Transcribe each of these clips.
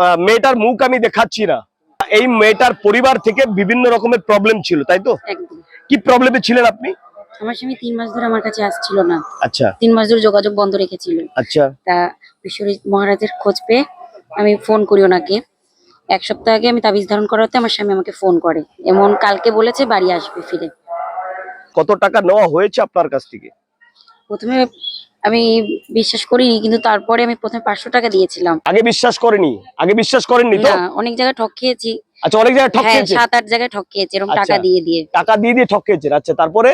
মেয়েটার মুখ আমি দেখাচ্ছি না। এই মেয়েটার পরিবার থেকে বিভিন্ন রকমের প্রবলেম ছিল তাই তো? কি প্রবলেমে ছিলেন আপনি? আমার স্বামী তিন মাস ধরে আমার কাছে আসছিল না। আচ্ছা। তিন মাস ধরে যোগাযোগ বন্ধ রেখেছিল। আচ্ছা। তা বিশ্বজিৎ মহারাজের খোঁজ পেয়ে আমি ফোন করি ওনাকে। এক সপ্তাহ আগে আমি তাবিজ ধারণ করাতে আমার স্বামী আমাকে ফোন করে। এমন কালকে বলেছে বাড়ি আসবে ফিরে। কত টাকা নেওয়া হয়েছে আপনার কাছ থেকে? প্রথমে আমি বিশ্বাস করিনি কিন্তু তারপরে আমি প্রথমে পাঁচশো টাকা দিয়েছিলাম। আগে বিশ্বাস করেনি? আগে বিশ্বাস করেননি তো? না অনেক জায়গায় ঠক খেয়েছি। আচ্ছা অনেক জায়গায় ঠক হ্যাঁ খেয়েছে? সাত আট জায়গায় ঠক খেয়েছি এরকম আচ্ছা। টাকা দিয়ে দিয়ে। টাকা দিয়ে দিয়ে ঠক খেয়েছেন? আচ্ছা তারপরে?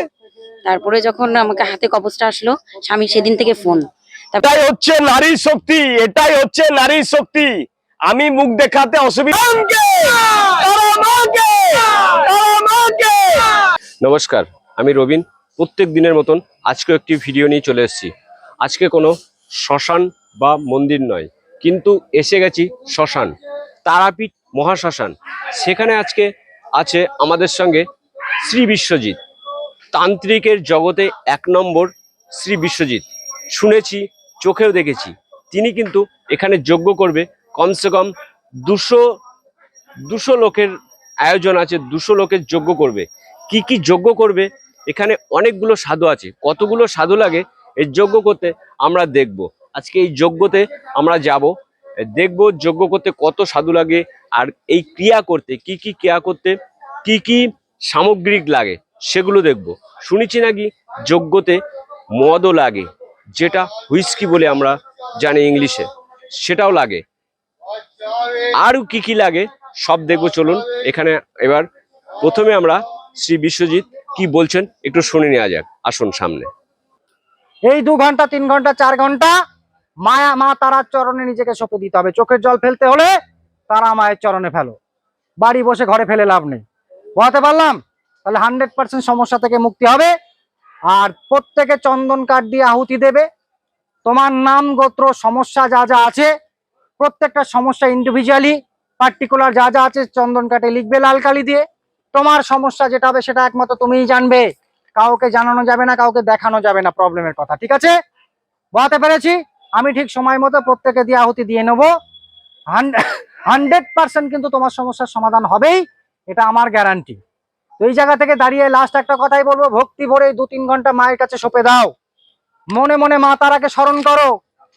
তারপরে যখন আমাকে হাতে কবজটা আসলো স্বামী সেদিন থেকে ফোন। এটাই হচ্ছে নারী শক্তি এটাই হচ্ছে নারী শক্তি। আমি মুখ দেখাতে অসুবিধা নমস্কার আমি রবিন। প্রত্যেক দিনের মতন আজকে একটি ভিডিও নিয়ে চলে এসেছি। আজকে কোনো শ্মশান বা মন্দির নয়, কিন্তু এসে গেছি শ্মশান, তারাপীঠ মহাশ্মশান। সেখানে আজকে আছে আমাদের সঙ্গে শ্রী বিশ্বজিৎ। তান্ত্রিকের জগতে এক নম্বর শ্রী বিশ্বজিৎ। শুনেছি, চোখেও দেখেছি। তিনি কিন্তু এখানে যজ্ঞ করবে। কমসে কম দুশো দুশো লোকের আয়োজন আছে, দুশো লোকের যজ্ঞ করবে। কি কি যজ্ঞ করবে? এখানে অনেকগুলো সাধু আছে। কতগুলো সাধু লাগে? এই যজ্ঞ করতে আমরা দেখব। আজকে এই যজ্ঞতে আমরা যাব। দেখব যজ্ঞ করতে কত সাধু লাগে আর এই ক্রিয়া করতে কি কি ক্রিয়া করতে, কি কি সামগ্রিক লাগে সেগুলো দেখব। শুনেছি নাকি যজ্ঞতে মদও লাগে, যেটা হুইস্কি বলে আমরা জানি ইংলিশে, সেটাও লাগে। আরও কি কি লাগে সব দেখব, চলুন এখানে এবার প্রথমে আমরা শ্রী বিশ্বজিৎ কি বলছেন একটু শুনে নেওয়া যাক। আসুন সামনে। এই দু ঘণ্টা, তিন ঘণ্টা, চার ঘণ্টা মায়া মা তারার চরণে নিজেকে সঁপে দিতে হবে। চোখের জল ফেলতে হলে তারা মায়ের চরণে ফেলো। বাড়ি বসে ঘরে ফেলে লাভ নেই। বোঝাতে পারলাম? তাহলে হান্ড্রেড পার্সেন্ট সমস্যা থেকে মুক্তি হবে। আর প্রত্যেকে চন্দন কাঠ দিয়ে আহুতি দেবে। তোমার নাম গোত্র, সমস্যা যা যা আছে, প্রত্যেকটা সমস্যা ইন্ডিভিজুয়ালি পার্টিকুলার যা যা আছে, চন্দন কাঠে লিখবে লাল কালি দিয়ে। তোমার সমস্যা যেটা হবে সেটা একমাত্র তুমিই জানবে। কাউকে জানানো যাবে না, কাউকে দেখানো যাবে না প্রবলেমের কথা, ঠিক আছে? বোঝাতে পেরেছি? আমি ঠিক সময় মতো প্রত্যেকে দিয়ে আহুতি দিয়ে নেব। হান্ড্রেড পার্সেন্ট কিন্তু তোমার সমস্যার সমাধান হবেই, এটা আমার গ্যারান্টি তো এই জায়গা থেকে দাঁড়িয়ে লাস্ট একটা কথাই বলব, ভক্তি ভরে দু তিন ঘণ্টা মায়ের কাছে সঁপে দাও। মনে মনে মা তারাকে স্মরণ করো,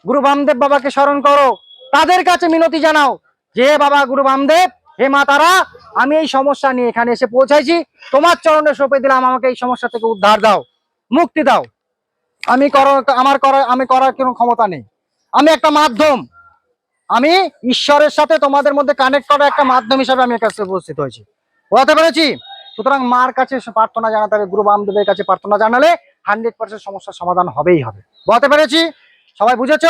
গুরু বামদেব বাবাকে স্মরণ করো। তাদের কাছে মিনতি জানাও যে, বাবা গুরু বামদেব হে মা তারা আমি এই সমস্যা নিয়ে এখানে এসে পৌঁছাইছি। তোমার চরণে সঁপে দিলাম, আমাকে এই সমস্যা থেকে উদ্ধার দাও, মুক্তি দাও। আমি আমার করার আমি করার কোনো ক্ষমতা নেই। আমি একটা মাধ্যম। আমি ঈশ্বরের সাথে তোমাদের মধ্যে কানেক্ট করার একটা মাধ্যম হিসাবে আমি কাছে উপস্থিত হয়েছি। বলতে পেরেছি? সুতরাং মার কাছে প্রার্থনা জানাতে হবে, গুরু বামদেবের কাছে প্রার্থনা জানালে হান্ড্রেড পার্সেন্ট সমস্যার সমাধান হবেই হবে। বলতে পেরেছি? সবাই বুঝেছ?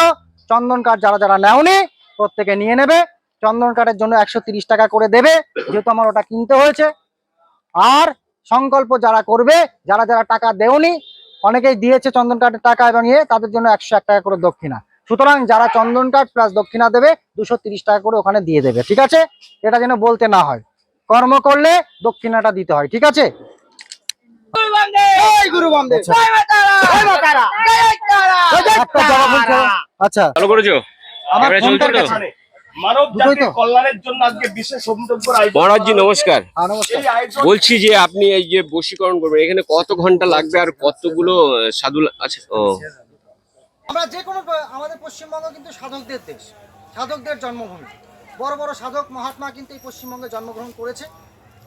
চন্দন কাঠ যারা যারা নেওনি, প্রত্যেকে নিয়ে নেবে। চন্দন কাঠের জন্য একশো তিরিশ টাকা করে দেবে যেহেতু আমার ওটা কিনতে হয়েছে। আর সংকল্প যারা করবে যারা যারা টাকা দেওনি অনেকেই দিয়েছে চন্দন কাঠের টাকা এবং ইয়ে তাদের জন্য একশো এক টাকা করে দক্ষিণা। সুতরাং যারা চন্দন কাঠ প্লাস দক্ষিণা দেবে দুশো তিরিশ টাকা করে ওখানে দিয়ে দেবে ঠিক আছে? এটা যেন বলতে না হয়। কর্ম করলে দক্ষিণাটা দিতে হয় ঠিক আছে? বলতে হবে। আচ্ছা। ভালো করেছ? আমার ফোনটার কাছে মানব দুটোই কল্যাণের জন্য আজকে বিশেষ অভিনবর মহারাজজি নমস্কার। হ্যাঁ, বলছি যে আপনি এই যে বশীকরণ করবেন এখানে কত ঘণ্টা লাগবে আর কতগুলো সাধু আছে? ও। আমরা যে কোনো আমাদের পশ্চিমবঙ্গ কিন্তু সাধকদের দেশ সাধকদের জন্মভূমি। বড় বড় সাধক মহাত্মা কিন্তু এই পশ্চিমবঙ্গে জন্মগ্রহণ করেছে।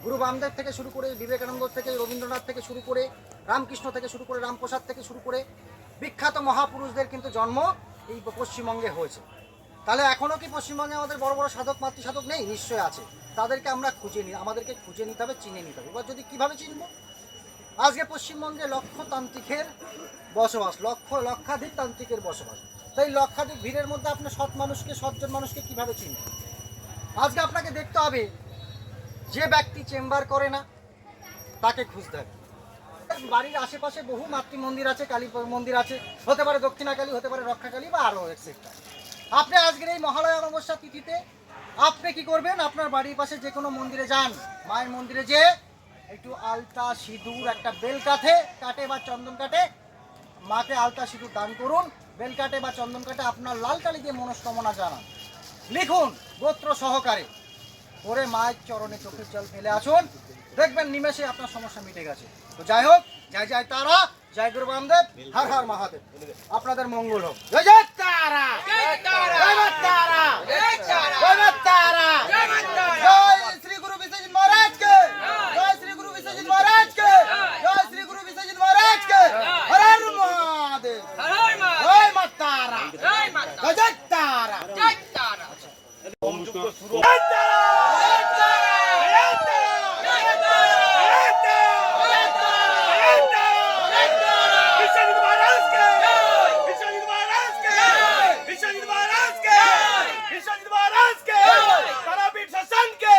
গুরু বামদেব থেকে শুরু করে বিবেকানন্দ থেকে রবীন্দ্রনাথ থেকে শুরু করে রামকৃষ্ণ থেকে শুরু করে রামপ্রসাদ থেকে শুরু করে বিখ্যাত মহাপুরুষদের কিন্তু জন্ম এই পশ্চিমবঙ্গে হয়েছে। তাহলে এখনও কি পশ্চিমবঙ্গে আমাদের বড় বড় সাধক মাতৃ সাধক নেই? নিশ্চয় আছে। তাদেরকে আমরা খুঁজে নিই আমাদেরকে খুঁজে নিতে হবে, চিনে নিতে হবে। এবার যদি কীভাবে চিনবো? আজকে পশ্চিমবঙ্গে লক্ষ তান্ত্রিকের বসবাস, লক্ষ লক্ষাধিক তান্ত্রিকের বসবাস। তাই লক্ষাধিক ভিড়ের মধ্যে আপনি সৎ মানুষকে সৎজন মানুষকে কীভাবে চিনবেন? আজকে আপনাকে দেখতে হবে, যে ব্যক্তি চেম্বার করে না, তাকে খুঁজতে হবে। বাড়ির আশেপাশে বহু মাতৃ মন্দির আছে, কালী মন্দির আছে, হতে পারে দক্ষিণাকালী, হতে পারে রক্ষা কালী বা আরও এক্সেট্রা আপনি আজকের এই মহালয়া অমাবস্যা তিথিতে আপনি কি করবেন? আপনার বাড়ির পাশে যে কোনো মন্দিরে যান। মায়ের মন্দিরে যে একটু আলতা সিঁদুর, একটা বেল কাঠে কাটে বা চন্দন কাটে মাকে আলতা সিঁদুর দান করুন। বেল কাটে বা চন্দন কাটে আপনার লাল কালি দিয়ে মনস্কামনা জানান। লিখুন গোত্র সহকারে। করে মায়ের চরণে চোখের জল ফেলে আসুন। দেখবেন নিমেষে আপনার সমস্যা মিটে গেছে। তো যাই হোক, যাই জয় তারা জয় গুরু বামদেব হর হর মহাদেব। আপনাদের মঙ্গল হোক। জয় জয় তারা। জয় তারা। জয় তারা। জয় তারা। জয় তারা। জয় শ্রী গুরু বিশ্বজিৎ মহারাজ কে জয় শ্রী গুরু বিশ্বজিৎ মহারাজ কে জয় শ্রী গুরু বিশ্বজিৎ মহারাজ কে হর হর মহাদেব। জয় মা তারা। জয় জয় তারা। বিশ্বজিৎ মহারাজ কে বিশ্বজিৎ মহারাজ কে বিশ্বজিৎ মহারাজ কে তারাপীঠ তারা কে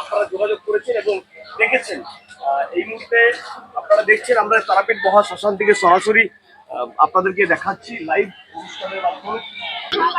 আপনারা যোগাযোগ করেছেন এবং দেখেছেন আহ, এই মুহূর্তে আপনারা দেখছেন আমরা তারাপীঠ মহা শ্মশান থেকে সরাসরি আহ, আপনাদেরকে দেখাচ্ছি লাইভ অনুষ্ঠানের মাধ্যমে।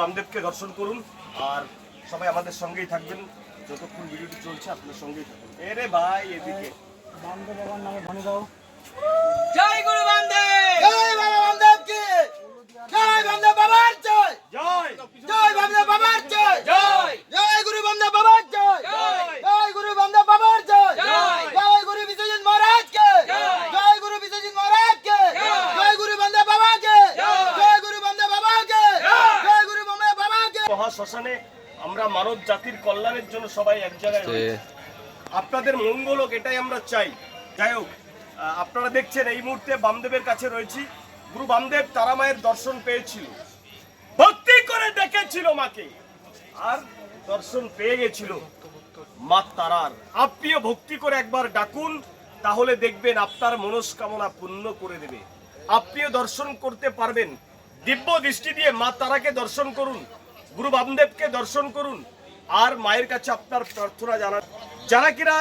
বামদেবকে দর্শন করুন। আর সবাই আমাদের সঙ্গেই থাকবেন। যতক্ষণ ভিডিওটি চলছে, আপনার সঙ্গেই থাকবেন এরে ভাই, এদিকে। রামদেব বাবার নামে জয় বাবা বামদেব কি জয় বামদেব বাবার জয় জয় জয় বামদেব বাবার জয় জয় জয় গুরু বামদেব বাবার জয় জয় গুরু বামদেব বাবার জয় জয় গুরু বিশ্বজিৎ মহারাজ কে জয় গুরু বিশ্বজিৎ মহারাজ কে জয় গুরু বামদেব বাবা কে জয় গুরু বামদেব বাবা কে জয় গুরু বামদেব বাবা কে মহা শ্মশানে আমরা মানব জাতির কল্যাণের জন্য সবাই এক জায়গায় আপনাদের মঙ্গল হোক এটাই আমরা চাই। যাই হোক আপনারা দেখছেন এই মুহূর্তে বামদেবের কাছে রয়েছি। গুরু বামদেব তারা মায়ের দর্শন পেয়েছিল। ভক্তি করে দেখেছিল মাকে। আর দর্শন পেয়ে গেছিল মা তারার। আপনিও ভক্তি করে একবার ডাকুন তাহলে দেখবেন আপনার মনস্কামনা পূর্ণ করে দেবে। আপনিও দর্শন করতে পারবেন। দিব্য দৃষ্টি দিয়ে মা তারাকে দর্শন করুন গুরু বামদেবকে দর্শন করুন। আর মায়ের কাছে আপনার প্রার্থনা জানান। যারা কিনা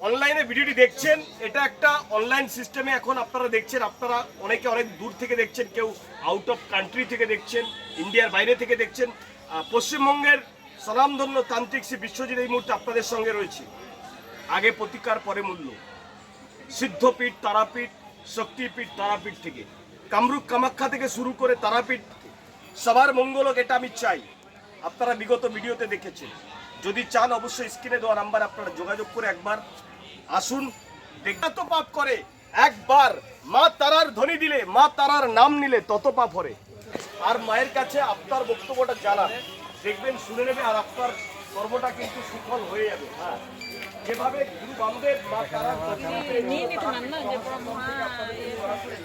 অনলাইনে ভিডিওটি দেখছেন, এটা একটা অনলাইন সিস্টেমে এখন আপনারা দেখছেন, আপনারা অনেকে অনেক দূর থেকে দেখছেন, কেউ আউট অফ কান্ট্রি থেকে দেখছেন ইন্ডিয়ার বাইরে থেকে দেখছেন পশ্চিমবঙ্গের স্বনামধন্য তান্ত্রিক শ্রী বিশ্বজিৎ এই মুহূর্তে আপনাদের সঙ্গে রয়েছে। আগে প্রতিকার, পরে মূল্য। সিদ্ধপীঠ, তারাপীঠ, শক্তিপীঠ, তারাপীঠ থেকে। কামরূপ কামাখ্যা থেকে শুরু করে তারাপীঠ সবার মঙ্গলক এটা আমি চাই। আপনারা বিগত ভিডিওতে দেখেছেন। যদি চান অবশ্যই স্ক্রিনে দেওয়া নাম্বার আপনারা যোগাযোগ করে একবার আসুন। দেখতে তো পাপ করে। একবার মা তারার ধ্বনি দিলে মা তারার নাম নিলে তত পাপ হরে আর মায়ের কাছে আপনার বক্তব্যটা জানান। দেখবেন শুনে নেবে আর আপনার কর্মটা কিন্তু সুফল হয়ে যাবে। হ্যাঁ। যেভাবে গুরু বামদেব মা তারার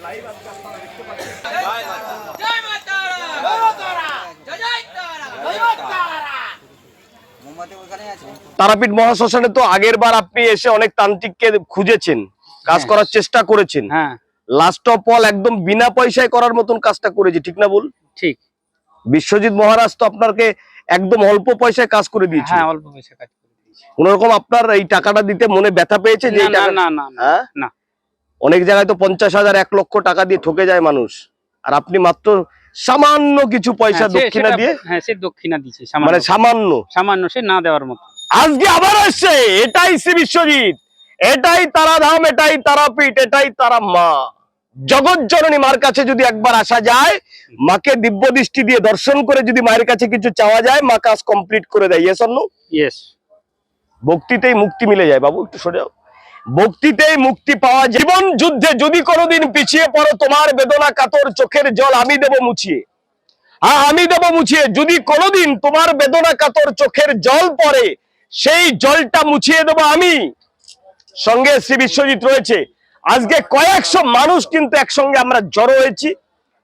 লাইভ আজকে আপনারা দেখতে পাচ্ছেন। তারাপীঠ মহাশ্মশানে তো আগের বার আপনি এসে অনেক তান্ত্রিককে খুঁজেছেন কাজ করার চেষ্টা করেছেন। হ্যাঁ। লাস্ট অফ অল একদম বিনা পয়সায় করার মতন কাজটা করেছি ঠিক না বল ঠিক। বিশ্বজিৎ মহারাজ তো আপনাকে একদম অল্প পয়সায় কাজ করে দিয়েছে হ্যাঁ অল্প পয়সা কাজ করে দিয়েছি কোন রকম আপনার এই টাকাটা দিতে মনে ব্যথা পেয়েছে যে না না না না না, হ্যাঁ? না। অনেক জায়গায় তো পঞ্চাশ হাজার এক লক্ষ টাকা দিয়ে ঠকে যায় মানুষ। আর আপনি মাত্র সামান্য কিছু পয়সা হ্যাঁ, দক্ষিণা দিয়ে হ্যাঁ সে দক্ষিণা দিচ্ছে মানে সামান্য। সামান্য সামান্য সে না দেওয়ার মতো। আজকে আবার আসছে এটাই শ্রী বিশ্বজিৎ। এটাই তারা ধাম এটাই তারাপীঠ এটাই তারা মা। জগৎ জননী মার কাছে যদি একবার আসা যায় মাকে দিব্য দৃষ্টি দিয়ে দর্শন করে যদি মায়ের কাছে কিছু চাওয়া যায় মা কাজ কমপ্লিট করে দেয়। ইয়েস অন্য ইয়েস ভক্তিতেই মুক্তি মিলে যায়। বাবু একটু সরে যাও। ভক্তিতেই মুক্তি পাওয়া জীবন যুদ্ধে যদি কোনোদিন পিছিয়ে পড়ো, তোমার বেদনা কাতর চোখের জল আমি দেব মুছিয়ে। হ্যাঁ আমি দেব মুছিয়ে। যদি কোনোদিন তোমার বেদনা কাতর চোখের জল পড়ে, সেই জলটা মুছিয়ে দেবো আমি। সঙ্গে শ্রী বিশ্বজিৎ রয়েছে। আজকে কয়েকশো মানুষ কিন্তু একসঙ্গে আমরা জড়ো হয়েছি।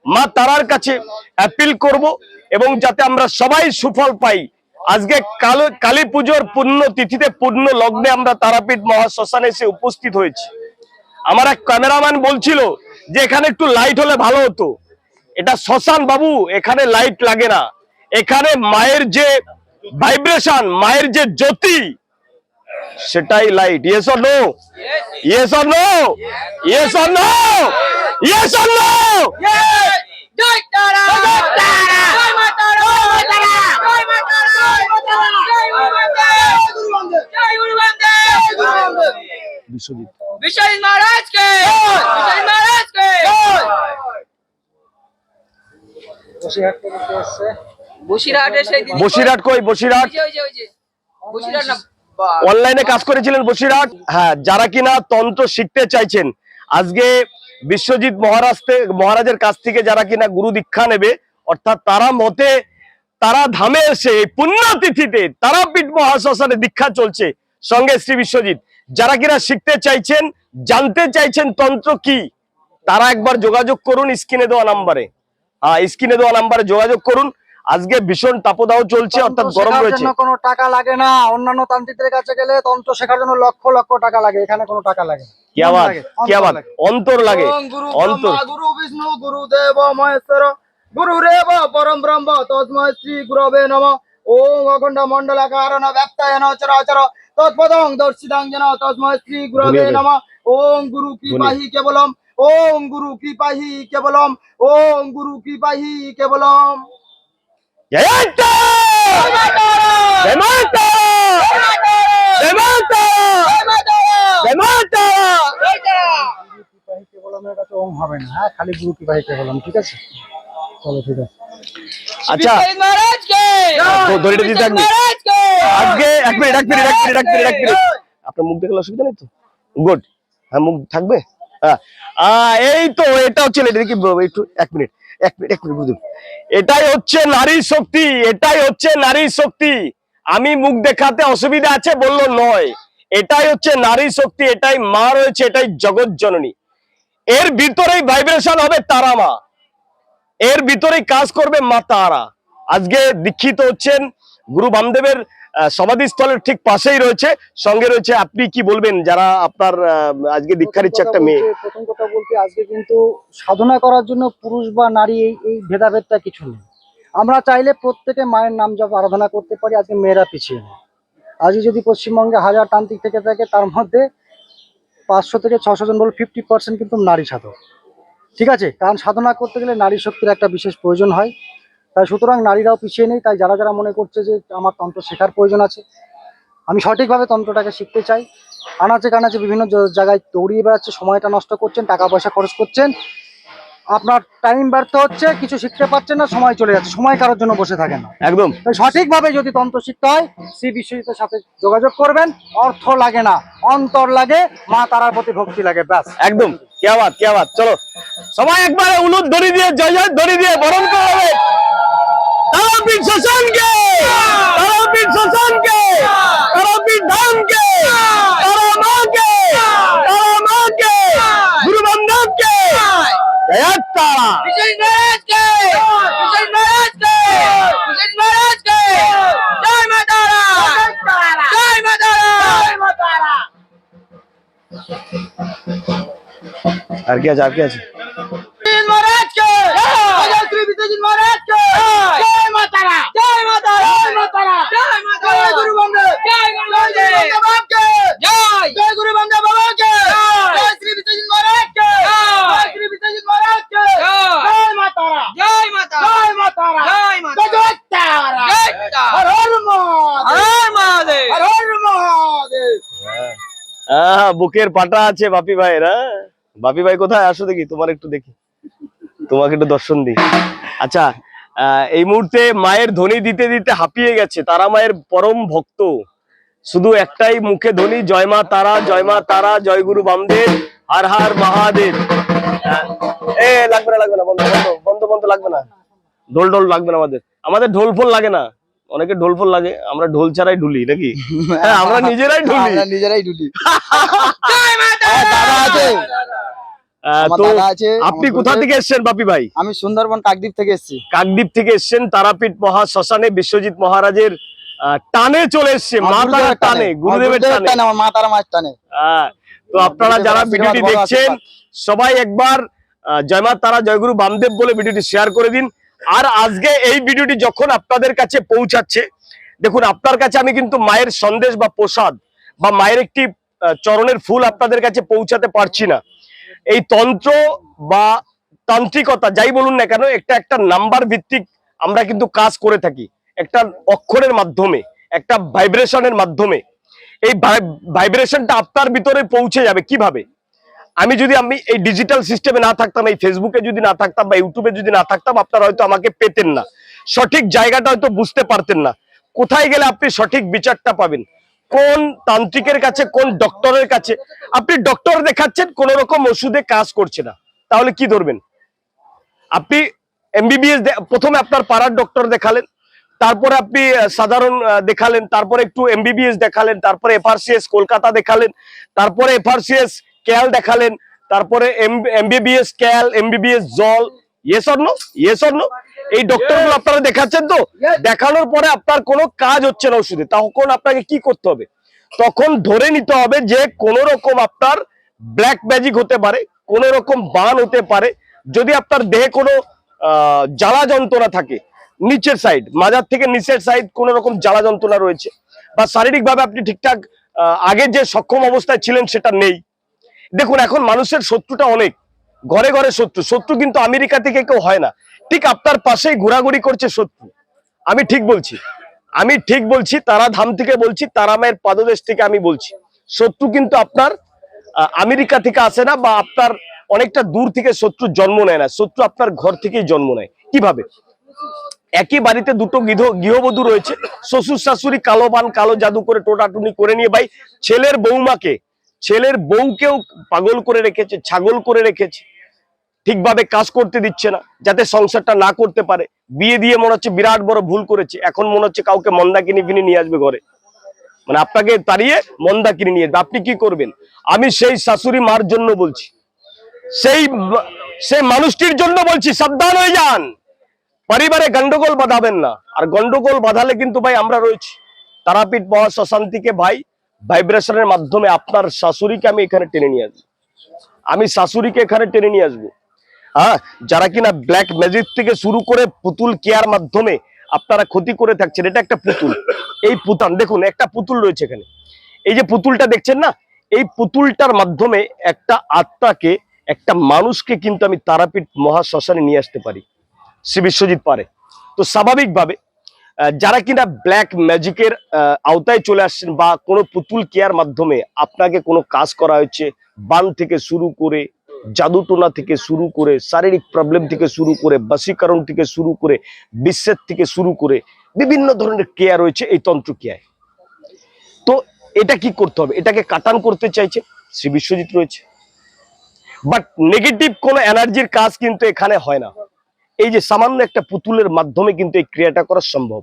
মা তারার কাছে অ্যাপিল করব এবং যাতে আমরা সবাই সুফল পাই। আজকে কালো কালী পুজোর পূর্ণ তিথিতে, পূর্ণ লগ্নে আমরা তারাপীঠ মহাশ্মশানে এসে উপস্থিত হয়েছি। আমার এক ক্যামেরাম্যান বলছিল যে এখানে একটু লাইট হলে ভালো হতো। এটা শ্মশান বাবু, এখানে লাইট লাগে না। এখানে মায়ের যে ভাইব্রেশন মায়ের যে জ্যোতি, সেটাই light yes or no yes or no yes or no yes or no জয় তারা। কই? বসিরাট অনলাইনে কাজ করেছিলেন বসিরাট হ্যাঁ যারা কিনা তন্ত্র শিখতে চাইছেন আজকে বিশ্বজিৎ মহারাজ মহারাজের কাছ থেকে যারা কিনা গুরু দীক্ষা নেবে, অর্থাৎ তারা মতে তারা ধামে এসে এই পুণ্যতিথিতে তারাপীঠ মহাশ্মশানে দীক্ষা চলছে সঙ্গে শ্রী বিশ্বজিৎ। যারা কিনা শিখতে চাইছেন, জানতে চাইছেন তন্ত্র কি, তারা একবার যোগাযোগ করুন স্ক্রিনে দেওয়া নাম্বারে। আহ স্ক্রিনে দেওয়া নাম্বারে যোগাযোগ করুন। আজকে ভীষণ তাপদাহ চলছে অর্থাৎ গরম রয়েছে। কোনো টাকা লাগে না অন্যান্য তান্ত্রিকদের কাছে গেলে তন্ত্র শেখার জন্য লক্ষ লক্ষ টাকা লাগে এখানে কোনো টাকা লাগে না। কি কি অন্তর অন্তর লাগে। গুরু অন্তর। গুরু বিষ্ণু গুরু মহেশ্বর গুরু রেব পরম ব্রহ্ম তস্মৈ শ্রী গুরবে নম। ওম অখণ্ড মণ্ডলাকারণ ব্যাপ্তায়ন চরাচর। তৎপদং দর্শিতাং যেন শ্রী গুরবে ধন্যবাদ। নম। ওম গুরু কৃপাহি কেবলম। ওম গুরু কৃপাহি কেবলম। ওম গুরু কৃপাহি কেবলম। হবে না হ্যাঁ খালি গুরু ভাইকে বললাম ঠিক আছে চলো ঠিক আছে আচ্ছা দড়িটা দিতে থাকবি। আজকে এক মিনিট এক মিনিট এক মিনিট এক মিনিট এক মিনিট। আপনার মুখ দেখলে অসুবিধা নেই তো? গুড হ্যাঁ মুখ থাকবে? হ্যাঁ। এই তো এটা হচ্ছে একটু এক মিনিট। এটাই হচ্ছে নারী শক্তি, এটাই হচ্ছে নারী শক্তি। আমি মুখ দেখাতে অসুবিধা আছে বলল নয়। এটাই হচ্ছে নারী শক্তি, এটাই মা রয়েছে, এটাই জগৎ জননী। এর ভিতরেই ভাইব্রেশন হবে তারা মা। এর ভিতরেই কাজ করবে মা তারা। আজকে দীক্ষিত হচ্ছেন গুরু বামদেবের সমাধিস্থলের ঠিক পাশেই রয়েছে। সঙ্গে রয়েছে, আপনি কি বলবেন, যারা আপনার আজকে দীক্ষা নিচ্ছে একটা মেয়ে? প্রথম কথা বলতে আজকে কিন্তু সাধনা করার জন্য পুরুষ বা নারী এই এই ভেদাভেদটা কিছু নেই। আমরা চাইলে প্রত্যেকে মায়ের নাম জপ, আরাধনা করতে পারি, আজকে মেয়েরা পিছিয়ে নেই। আজকে যদি পশ্চিমবঙ্গে হাজার তান্ত্রিক থেকে থাকে, তার মধ্যে পাঁচশো থেকে ছশো জন বল ফিফটি পার্সেন্ট কিন্তু নারী সাধক। ঠিক আছে? কারণ সাধনা করতে গেলে নারী শক্তির একটা বিশেষ প্রয়োজন হয়। তাই সুতরাং নারীরাও পিছিয়ে নেই তাই যারা যারা মনে করছে যে আমার তন্ত্র শেখার প্রয়োজন আছে আমি সঠিকভাবে তন্ত্রটাকে শিখতে চাই। আনাচে কানাচে বিভিন্ন জায়গায় দৌড়িয়ে বেড়াচ্ছে সময়টা নষ্ট করছেন টাকা পয়সা খরচ করছেন। আপনার টাইম ব্যর্থ হচ্ছে কিছু শিখতে পারছেন না সময় চলে যাচ্ছে সময় কারোর জন্য বসে থাকে না। একদম। সঠিকভাবে যদি তন্ত্র শিখতে হয় শ্রী বিশ্বজিতের সাথে যোগাযোগ করবেন অর্থ লাগে না অন্তর লাগে মা তারার প্রতি ভক্তি লাগে ব্যাস। একদম। কে আবাদ কে আবাদ চলো সবাই একবারে উলুদ ধরি দিয়ে জয় জয় ধরি দিয়ে বরণ করে হবে তারাপীঠ শ্মশানকে তারাপীঠ শ্মশানকে তারাপীঠ ধামকে তারা মাকে তারা মাকে গুরু বান্ধবকে জয় তারা विशाल महाराज के विशाल महाराज के विशाल महाराज के जय माता रा जय माता रा जय माता रा আর কি আছে আর কি আছে বিদ্যাজিৎ মহারাজ কে? হ্যাঁ। জয় শ্রী মহারাজ কে? হ্যাঁ। জয় জয় জয় জয় গুরু বন্ধু। জয় গুরু বন্ধু। কে? জয়। জয় গুরু বন্ধু বাবা কে? জয়। শ্রী মহারাজ কে? জয়। শ্রী মহারাজ কে? জয়। জয় জয় জয় জয় জয় হর হর মহাদেব। হর হর মহাদেব। হ্যাঁ। বুকের পাটা আছে বাপি ভাইরা বাপি ভাই কোথায়? আসো দেখি তোমার একটু দেখি। তোমাকে একটু দর্শন দিই। আচ্ছা এই মুহূর্তে মায়ের ধ্বনি দিতে দিতে হাঁপিয়ে গেছে তারা মায়ের পরম ভক্ত। শুধু একটাই মুখে ধ্বনি জয় মা তারা জয় মা তারা জয় গুরু বামদেব হার হার মহাদেব। এ লাগবে না লাগবে না বন্ধ বন্ধ বন্ধ লাগবে না। ঢোল ঢোল লাগবে না আমাদের। আমাদের ঢোল ফোল লাগে না। অনেকে ঢোল ফোল লাগে আমরা ঢোল ছাড়াই ঢুলি নাকি? হ্যাঁ আমরা নিজেরাই ঢুলি। আমরা নিজেরাই ঢুলি। তো আপনি কোথা থেকে এসেছেন বাপি ভাই? আমি সুন্দরবন কাকদ্বীপ থেকে এসেছি। কাকদ্বীপ থেকে এসেছেন তারাপীঠ মহা শ্মশানে বিশ্বজিৎ মহারাজের টানে চলে এসছে আমার মা তারার টানে গুরুদেবের টানে। আমার মা তারা মাছ টানে। তো আপনারা যারা ভিডিওটি দেখছেন সবাই একবার আহ, জয় মা তারা জয়গুরু বামদেব বলে ভিডিওটি শেয়ার করে দিন। আর আজকে এই ভিডিওটি যখন আপনাদের কাছে পৌঁছাচ্ছে দেখুন আপনার কাছে আমি কিন্তু মায়ের সন্দেশ বা প্রসাদ বা মায়ের একটি চরণের ফুল আপনাদের কাছে পৌঁছাতে পারছি না। এই তন্ত্র বা তান্ত্রিকতা যাই বলুন না কেন, একটা একটা নাম্বার ভিত্তিক আমরা কিন্তু কাজ করে থাকি। একটা অক্ষরের মাধ্যমে, একটা ভাইব্রেশনের মাধ্যমে। এই ভাইব্রেশনটা আপনার ভিতরে পৌঁছে যাবে কীভাবে? আমি যদি আমি এই ডিজিটাল সিস্টেমে না থাকতাম, এই ফেসবুকে যদি না থাকতাম বা ইউটিউবে যদি না থাকতাম, আপনারা হয়তো আমাকে পেতেন না। সঠিক জায়গাটা হয়তো বুঝতে পারতেন না। কোথায় গেলে আপনি সঠিক বিচারটা পাবেন? কোন তান্ত্রিকের কাছে, কোন ডক্টরের কাছে? আপনি ডক্টর দেখাচ্ছেন কোন রকম ওষুধে কাজ করছে না। তাহলে কি ধরবেন? আপনি এমবিবিএস প্রথমে আপনার পাড়ার ডক্টর দেখালেন, তারপরে আপনি সাধারণ দেখালেন, তারপরে একটু এমবিবিএস দেখালেন, তারপরে এফআরসিএস কলকাতা দেখালেন, তারপরে এফআরসিএস ক্যাল দেখালেন, তারপরে এমবিবিএস ক্যাল এমবিবিএস জল yes or no yes or এই ডক্টরগুলো আপনারা দেখাচ্ছেন তো? দেখানোর পরে আপনার কোনো কাজ হচ্ছে না ওষুধে। তখন আপনাকে কি করতে হবে? তখন ধরে নিতে হবে যে কোন রকম আপনার ব্ল্যাক ম্যাজিক হতে পারে কোন রকম বান হতে পারে। যদি আপনার দেহে কোনো জ্বালা যন্ত্রণা থাকে নিচের সাইড মাজার থেকে নিচের সাইড কোন রকম জ্বালা যন্ত্রণা রয়েছে বা শারীরিকভাবে আপনি ঠিকঠাক আহ, আগে যে সক্ষম অবস্থায় ছিলেন সেটা নেই। দেখুন এখন মানুষের শত্রুটা অনেক। ঘরে ঘরে শত্রু। শত্রু কিন্তু আমেরিকা থেকে কেউ হয় না। ঠিক আপনার পাশেই ঘোরাঘুরি করছে শত্রু। আমি ঠিক বলছি। আমি ঠিক বলছি, তারা ধাম থেকে বলছি, তারা মায়ের পাদদেশ থেকে আমি বলছি। শত্রু কিন্তু আপনার আমেরিকা থেকে আসে না বা আপনার অনেকটা দূর থেকে শত্রু জন্ম নেয় না। শত্রু আপনার ঘর থেকেই জন্ম নেয়। কীভাবে? একই বাড়িতে দুটো গৃহ, গৃহবধূ রয়েছে। শ্বশুর শাশুড়ি কালো বান, কালো জাদু করে টোটাটুনি করে নিয়ে ভাই, ছেলের বৌমাকে ছেলের বউকেও পাগল করে রেখেছে, ছাগল করে রেখেছে। ঠিকভাবে কাজ করতে দিচ্ছে না, যাতে সংসারটা না করতে পারে। বিয়ে দিয়ে মনে হচ্ছে বিরাট বড় ভুল করেছে, এখন মনে হচ্ছে কাউকে মন্দা কিনে ফিনে নিয়ে আসবে ঘরে। মানে আপনাকে তাড়িয়ে মন্দা কিনে নিয়ে আপনি কি করবেন? আমি সেই শাশুড়ি মার জন্য বলছি। সেই সেই মানুষটির জন্য বলছি, সাবধান হয়ে যান। পরিবারে গন্ডগোল বাঁধাবেন না। আর গন্ডগোল বাঁধালে কিন্তু ভাই আমরা রয়েছি। তারাপীঠ মহা শ্মশান্তিকে ভাই ভাইব্রেশনের মাধ্যমে আপনার শাশুড়িকে আমি এখানে টেনে নিয়ে আসব। আমি শাশুড়িকে এখানে টেনে নিয়ে আসব। হ্যাঁ যারা কিনা ব্ল্যাক ম্যাজিক থেকে শুরু করে পুতুল কেয়ার মাধ্যমে আপনারা ক্ষতি করে থাকছেন, এটা একটা পুতুল। এই পুতান, দেখুন, একটা পুতুল রয়েছে এখানে। এই যে পুতুলটা দেখছেন না, এই পুতুলটার মাধ্যমে একটা আত্মাকে, একটা মানুষকে কিন্তু আমি তারাপীঠ মহাশ্মশানে নিয়ে আসতে পারি, শ্রী বিশ্বজিৎ পারে। তো স্বাভাবিকভাবে যারা কিনা ব্ল্যাক ম্যাজিকের আওতায় চলে আসছেন বা কোনো পুতুল কেয়ার মাধ্যমে আপনাকে কোনো কাজ করা হয়েছে, বান থেকে শুরু করে জাদুটোনা থেকে শুরু করে, শারীরিক প্রবলেম থেকে শুরু করে বাসীকরণ থেকে শুরু করে বিশ্বের থেকে শুরু করে বিভিন্ন ধরনের কেয়ার রয়েছে এই তন্ত্র কেয়ায় তো এটা কি করতে হবে? এটাকে কাটান করতে চাইছে, শ্রী বিশ্বজিৎ রয়েছে। বাট নেগেটিভ কোনো এনার্জির কাজ কিন্তু এখানে হয় না। এই যে সামান্য একটা পুতুলের মাধ্যমে কিন্তু এই ক্রিয়াটা করা সম্ভব।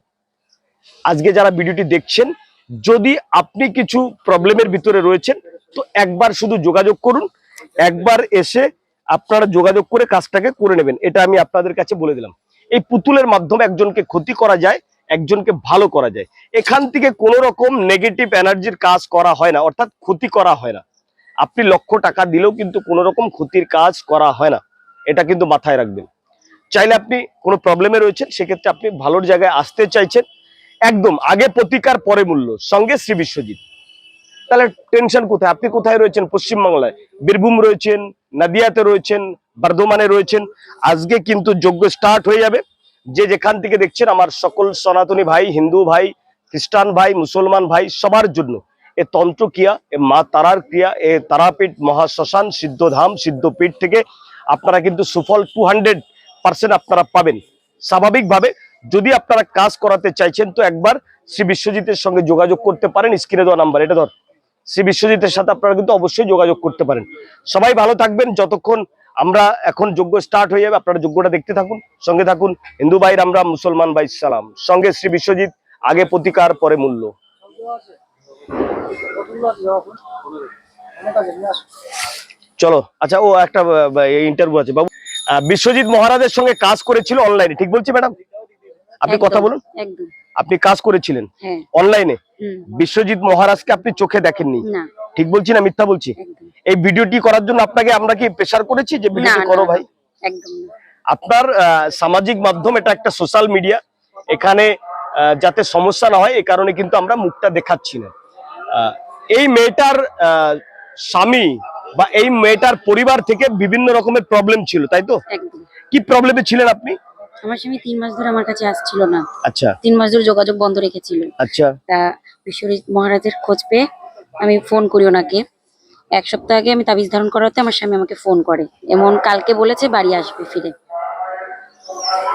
আজকে যারা ভিডিওটি দেখছেন, যদি আপনি কিছু প্রবলেমের ভিতরে রয়েছেন, তো একবার শুধু যোগাযোগ করুন। একবার এসে আপনারা যোগাযোগ করে কাজটাকে করে নেবেন, এটা আমি আপনাদের কাছে বলে দিলাম। এই পুতুলের মাধ্যমে একজনকে ক্ষতি করা যায়, একজনকে ভালো করা যায়। এখান থেকে কোনো রকম নেগেটিভ এনার্জির কাজ করা হয় না, অর্থাৎ ক্ষতি করা হয় না। আপনি লক্ষ টাকা দিলেও কিন্তু কোনো রকম ক্ষতির কাজ করা হয় না, এটা কিন্তু মাথায় রাখবেন। চাইলে আপনি কোনো প্রবলেমে রয়েছেন, সেক্ষেত্রে আপনি ভালোর জায়গায় আসতে চাইছেন। একদম, আগে প্রতিকার পরে মূল্য। সঙ্গে শ্রী বিশ্বজিৎ। তাহলে টেনশন কোথায়? আপনি কোথায় রয়েছেন? পশ্চিমবাংলায়। বীরভূম রয়েছেন, নাদিয়াতে রয়েছেন, বর্ধমানে রয়েছেন। আজকে কিন্তু যজ্ঞ স্টার্ট হয়ে যাবে। যে যেখান থেকে দেখছেন আমার সকল সনাতনী ভাই, হিন্দু ভাই, খ্রিস্টান ভাই, মুসলমান ভাই, সবার জন্য এ তন্ত্র ক্রিয়া এ মা তারার ক্রিয়া, এ তারাপীঠ মহাশ্মশান সিদ্ধধাম, সিদ্ধপীঠ থেকে আপনারা কিন্তু সুফল টু হান্ড্রেড পার্সেন্ট আপনারা পাবেন। স্বাভাবিকভাবে যদি আপনারা কাজ করাতে চাইছেন, তো একবার শ্রী বিশ্বজিতের সঙ্গে যোগাযোগ করতে পারেন। স্ক্রিনে দেওয়া নাম্বার এটা ধর। শ্রী বিশ্বজিতের সাথে আপনারা কিন্তু অবশ্যই যোগাযোগ করতে পারেন। সবাই ভালো থাকবেন, যতক্ষণ আমরা এখন যোগ্য স্টার্ট হয়ে যাবে, আপনারা যোগ্যটা দেখতে থাকুন, সঙ্গে থাকুন। হিন্দু ভাইর আমরা, মুসলমান ভাই, সালাম। সঙ্গে শ্রী বিশ্বজিৎ, আগে প্রতিকার, পরে মূল্য। চলো আচ্ছা ও একটা ইন্টারভিউ আছে। বাবু বিশ্বজিৎ মহারাজের সঙ্গে কাজ করেছিল অনলাইনে ঠিক বলছি ম্যাডাম আপনি কথা বলুন। আপনি কাজ করেছিলেন। হ্যাঁ। অনলাইনে বিশ্বজিৎ মহারাজকে আপনি চোখে দেখেননি। ঠিক বলছি না মিথ্যা বলছি? এই ভিডিওটি করার জন্য আপনাকে আমরা কি প্রেশার করেছি যে ভিডিওটি করো ভাই? আপনার সামাজিক মাধ্যম এটা একটা সোশ্যাল মিডিয়া এখানে যাতে সমস্যা না হয় এই কারণে কিন্তু আমরা মুখটা দেখাচ্ছি না। এই মেয়েটার স্বামী বা এই মেয়েটার পরিবার থেকে বিভিন্ন রকমের প্রবলেম ছিল তাই তো? কি প্রবলেমে ছিলেন আপনি? আমার স্বামী তিন মাস ধরে আমার কাছে আসছিল না। আচ্ছা। তিন মাস ধরে যোগাযোগ বন্ধ রেখেছিল। আচ্ছা। তা বিশ্বজিৎ মহারাজের খোঁজ পেয়ে আমি ফোন করি ওনাকে। এক সপ্তাহ আগে আমি তাবিজ ধারণ করাতে আমার স্বামী আমাকে ফোন করে। এমন কালকে বলেছে বাড়ি আসবে ফিরে।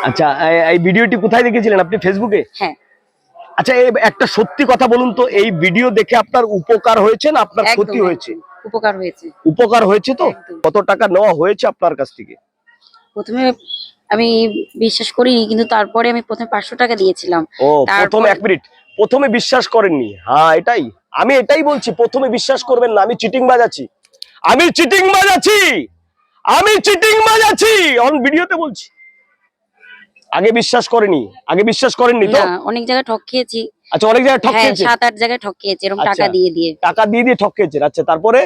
আচ্ছা এই- এই ভিডিওটি কোথায় দেখেছিলেন আপনি? ফেসবুকে? হ্যাঁ। আচ্ছা এই একটা সত্যি কথা বলুন তো এই ভিডিও দেখে আপনার উপকার হয়েছে না আপনার ক্ষতি হয়েছে? উপকার হয়েছে। উপকার হয়েছে তো? কত টাকা নেওয়া হয়েছে আপনার কাছ থেকে? প্রথমে আমি বিশ্বাস করিনি কিন্তু তারপরে আমি প্রথমে পাঁচশো টাকা দিয়েছিলাম। ও প্রথম এক মিনিট। প্রথমে বিশ্বাস করেননি। হ্যাঁ এটাই। আমি এটাই বলছি প্রথমে বিশ্বাস করবেন না আমি চিটিং বাজাচ্ছি। আমি চিটিং বাজাচ্ছি! আমি চিটিং বাজাচ্ছি! অন ভিডিওতে বলছি। আগে বিশ্বাস করেনি। আগে বিশ্বাস করেননি তো? অনেক জায়গায় ঠক খেয়েছি। আচ্ছা অনেক জায়গায় ঠক খেয়েছি? সাত আট জায়গায় ঠক খেয়েছি এরকম আচ্ছা। টাকা দিয়ে দিয়ে। টাকা দিয়ে দিয়ে ঠক খেয়েছেন। আচ্ছা তারপরে?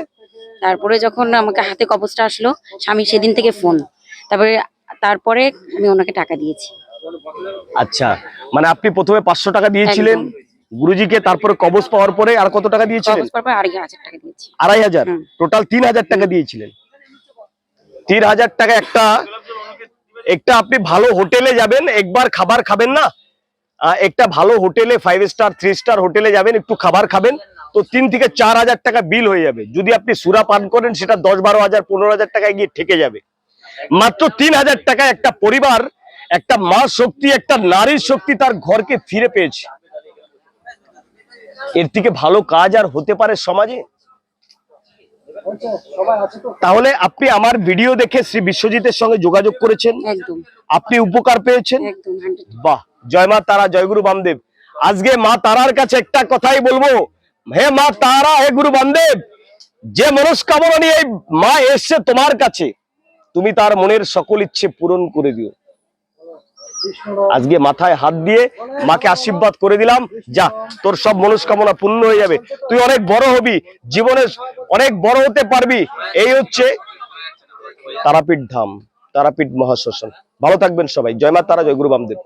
তারপরে যখন আমাকে হাতে কবজটা আসলো স্বামী সেদিন থেকে ফোন। তারপরে তারপরে আমি ওনাকে টাকা দিয়েছি। আচ্ছা মানে আপনি প্রথমে পাঁচশো টাকা দিয়েছিলেন গুরুজিকে তারপরে কবজ পাওয়ার পরে আর কত টাকা দিয়েছিলেন? আড়াই হাজার। টোটাল তিন হাজার টাকা দিয়েছিলেন। তিন হাজার টাকা একটা একটা আপনি ভালো হোটেলে যাবেন একবার খাবার খাবেন না? একটা ভালো হোটেলে ফাইভ স্টার থ্রি স্টার হোটেলে যাবেন একটু খাবার খাবেন তো তিন থেকে চার হাজার টাকা বিল হয়ে যাবে। যদি আপনি সুরা পান করেন সেটা দশ বারো হাজার পনেরো হাজার টাকায় গিয়ে ঠেকে যাবে। মাত্র তিন হাজার টাকায় একটা পরিবার একটা মা শক্তি একটা নারীর শক্তি তার ঘরকে ফিরে পেয়েছে। এর থেকে ভালো কাজ আর হতে পারে সমাজে? তাহলে আপনি আমার ভিডিও দেখে শ্রী বিশ্বজিতের সঙ্গে যোগাযোগ করেছেন? আপনি উপকার পেয়েছেন? বাহ জয় মা তারা জয় গুরু বামদেব। আজকে মা তারার কাছে একটা কথাই বলব। হে মা তারা হে গুরু বামদেব যে মনস্কামনা নিয়ে মা এসছে তোমার কাছে তুমি তার মনের সকল ইচ্ছে পূরণ করে দিও। আজকে মাথায় হাত দিয়ে মাকে আশীর্বাদ করে দিলাম। যা, তোর সব মনস্কামনা পূর্ণ হয়ে যাবে। তুই অনেক বড় হবি। জীবনে অনেক বড় হতে পারবি। এই হচ্ছে তারাপীঠ ধাম, তারাপীঠ মহাশ্মশান। ভালো থাকবেন সবাই। জয় মা তারা, জয় গুরু বামদেব।